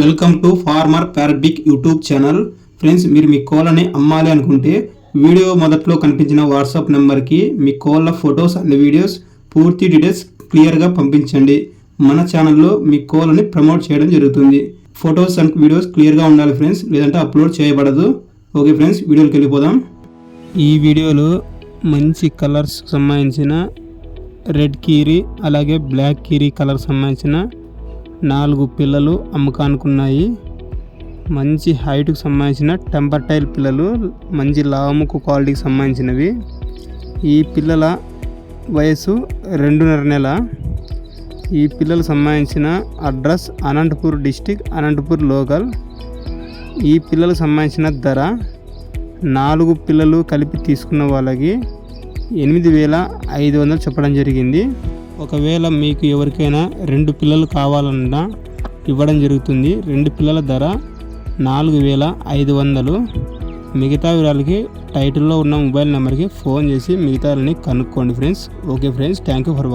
Welcome to farmer పారబిక్ YouTube channel. Friends మీరు మీ కోళ్ళని అమ్మాలి అనుకుంటే వీడియో మొదట్లో కనిపించిన వాట్సాప్ నెంబర్కి మీ కోళ్ళ ఫొటోస్ అండ్ వీడియోస్ పూర్తి డీటెయిల్స్ క్లియర్గా పంపించండి. మన ఛానల్లో మీ కోళ్ళని ప్రమోట్ చేయడం జరుగుతుంది. ఫొటోస్ అండ్ వీడియోస్ క్లియర్గా ఉండాలి ఫ్రెండ్స్ లేదంటే అప్లోడ్ చేయబడదు. ఓకే ఫ్రెండ్స్ వీడియోకి వెళ్ళిపోదాం. ఈ వీడియోలో మంచి కలర్స్ సంబంధించిన రెడ్ కీరీ అలాగే బ్లాక్ కీరీ కలర్ సంబంధించిన నాలుగు పిల్లలు అమ్మకానుకున్నాయి. మంచి హైట్కు సంబంధించిన టెంపర్ టైల్ పిల్లలు మంచి లాముకు క్వాలిటీకి సంబంధించినవి. ఈ పిల్లల వయసు రెండున్నర నెల. ఈ పిల్లలకు సంబంధించిన address Anantapur district Anantapur local ఈ పిల్లలకు సంబంధించిన ధర నాలుగు పిల్లలు కలిపి తీసుకున్న వాళ్ళకి ఎనిమిది వేల ఐదు వందలు చెప్పడం జరిగింది. ఒకవేళ మీకు ఎవరికైనా రెండు పిల్లలు కావాలన్నా ఇవ్వడం జరుగుతుంది. రెండు పిల్లల ధర నాలుగు వేల ఐదు వందలు. మిగతా వివరాలకి టైటిల్లో ఉన్న మొబైల్ నెంబర్కి ఫోన్ చేసి మిగతాలని కనుక్కోండి friends. Okay friends thank you for